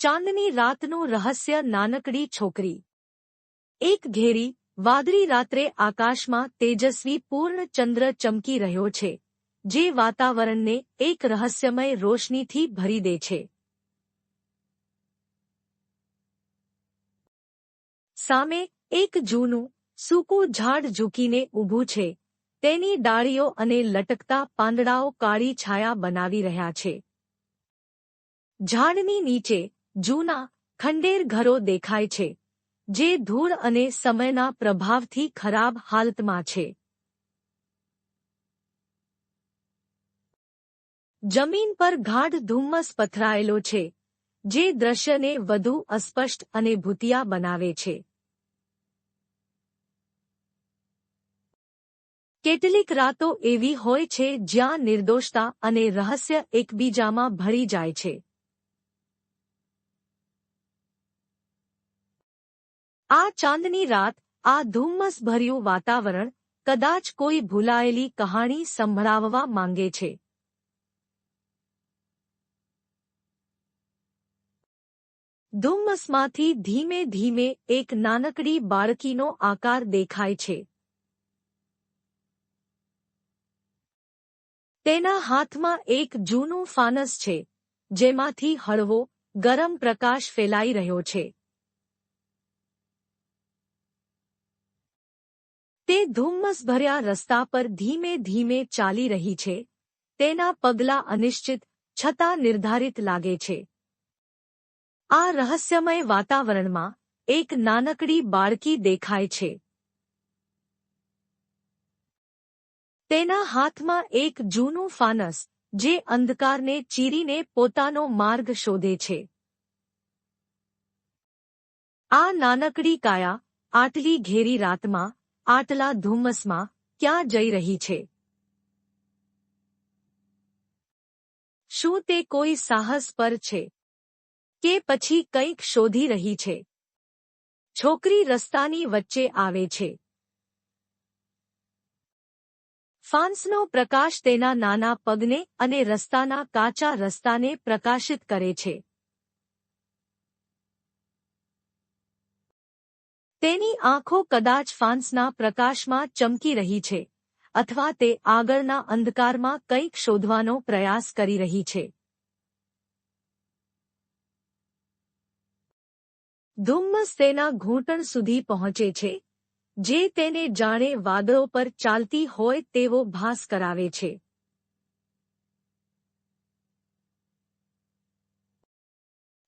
ચાંદની રાતનું રહસ્ય નાનકડી છોકરી. એક ઘેરી, વાદળી રાત્રે આકાશમાં તેજસ્વી પૂર્ણ ચંદ્ર ચમકી રહ્યો છે, જે વાતાવરણને એક રહસ્યમય રોશનીથી ભરી દે છે. સામે એક જૂનું, સૂકું ઝાડ ઝૂકીને ઊભું છે, તેની ડાળીઓ અને લટકતા પાંદડાઓ કાળી છાયા બનાવી રહ્યા છે. ઝાડની નીચે જૂના ખંડેર ઘરો દેખાય છે, જે ધૂળ અને સમયના પ્રભાવથી ખરાબ હાલતમાં છે. જમીન પર ગાઢ ધુમ્મસ પથરાયેલો છે, જે દ્રશ્યને વધુ અસ્પષ્ટ અને ભૂતિયા બનાવે છે. કેટલીક રાતો એવી હોય છે જ્યાં નિર્દોષતા અને રહસ્ય એકબીજામાં ભળી જાય છે. આ ચાંદની રાત, આ ધુમ્મસ ભર્યું વાતાવરણ, કદાચ કોઈ ભૂલાયેલી કહાણી સંભળાવવા માંગે છે. ધુમ્મસમાંથી ધીમે ધીમે એક નાનકડી બાળકીનો આકાર દેખાય છે. તેના હાથમાં એક જૂનું ફાનસ છે, જેમાંથી હળવો, ગરમ પ્રકાશ ફેલાઈ રહ્યો છે. તે ધુમ્મસ ભર્યા રસ્તા પર ધીમે ધીમે ચાલી રહી છે. તેના પગલા અનિશ્ચિત, છતાં નિર્ધારિત લાગે છે. આ રહસ્યમય વાતાવરણમાં એક નાનકડી બાળકી દેખાય છે. તેના હાથમાં એક જૂનું ફાનસ, જે અંધકારને ચીરીને પોતાનો માર્ગ શોધે છે. આ નાનકડી કાયા આટલી ઘેરી રાતમાં આટલા ધુમ્મસમાં ક્યાં જઈ રહી છે? શું તે કોઈ સાહસ પર છે? કે પછી કંઈક શોધી રહી છે? છોકરી રસ્તાની વચ્ચે આવે છે. ફાન્સનો પ્રકાશ તેના નાના પગને અને રસ્તાના કાચા રસ્તાને પ્રકાશિત કરે છે. તેની આંખો કદાચ ફાન્સના પ્રકાશમાં ચમકી રહી છે, અથવા તે આગળના અંધકારમાં કંઈક શોધવાનો પ્રયાસ કરી રહી છે. ધુમ્મસ તેના ઘૂંટણ સુધી પહોંચે છે, જે તેને જાણે વાદળો પર ચાલતી હોય તેવો ભાસ કરાવે છે.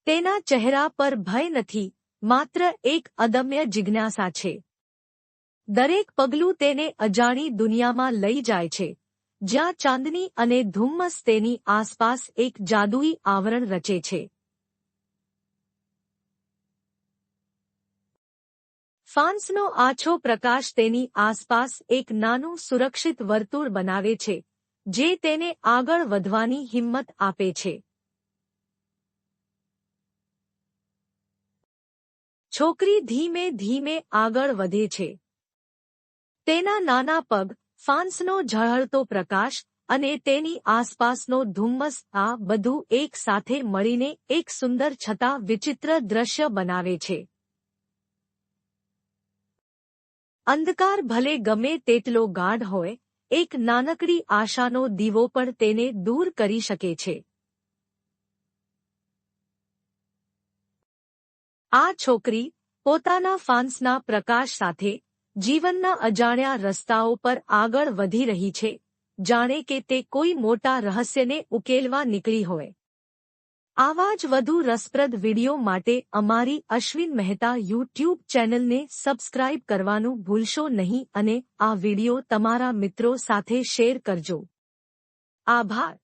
તેના ચહેરા પર ભય નથી માત્ર એક અદમ્ય જિજ્ઞાસા છે. દરેક પગલું તેને અજાણી દુનિયામાં લઈ જાય છે. જ્યાં ચાંદની અને ધુમ્મસ તેની આસપાસ એક જાદુઈ આવરણ રચે છે. ફાન્સનો આછો પ્રકાશ તેની આસપાસ એક નાનું સુરક્ષિત વર્તુળ બનાવે છે, જે તેને આગળ વધવાની હિંમત આપે છે. છોકરી ધીમે ધીમે આગળ વધે છે. તેના નાના પગ ફાન્સનો ઝળહળતો પ્રકાશ અને તેની આસપાસનો ધુમ્મસ આ બધું એક સાથે મળીને એક સુંદર છતાં વિચિત્ર દ્રશ્ય બનાવે છે. અંધકાર ભલે ગમે તેટલો ગાઢ હોય, એક નાનકડી આશાનો દીવો પણ તેને દૂર કરી શકે છે. આ છોકરી પોતાના ફાન્સના પ્રકાશ સાથે જીવનના અજાણ્યા રસ્તાઓ પર આગળ વધી રહી છે. જાણે કે તે કોઈ મોટા રહસ્યને ઉકેલવા નીકળી હોય. આવા જ વધુ રસપ્રદ વિડિયો માટે અમારી અશ્વિન મહેતા યુટ્યુબ ચેનલને સબસ્ક્રાઇબ કરવાનું ભૂલશો નહીં અને આ વિડિયો તમારા મિત્રો સાથે શેર કરજો. આભાર.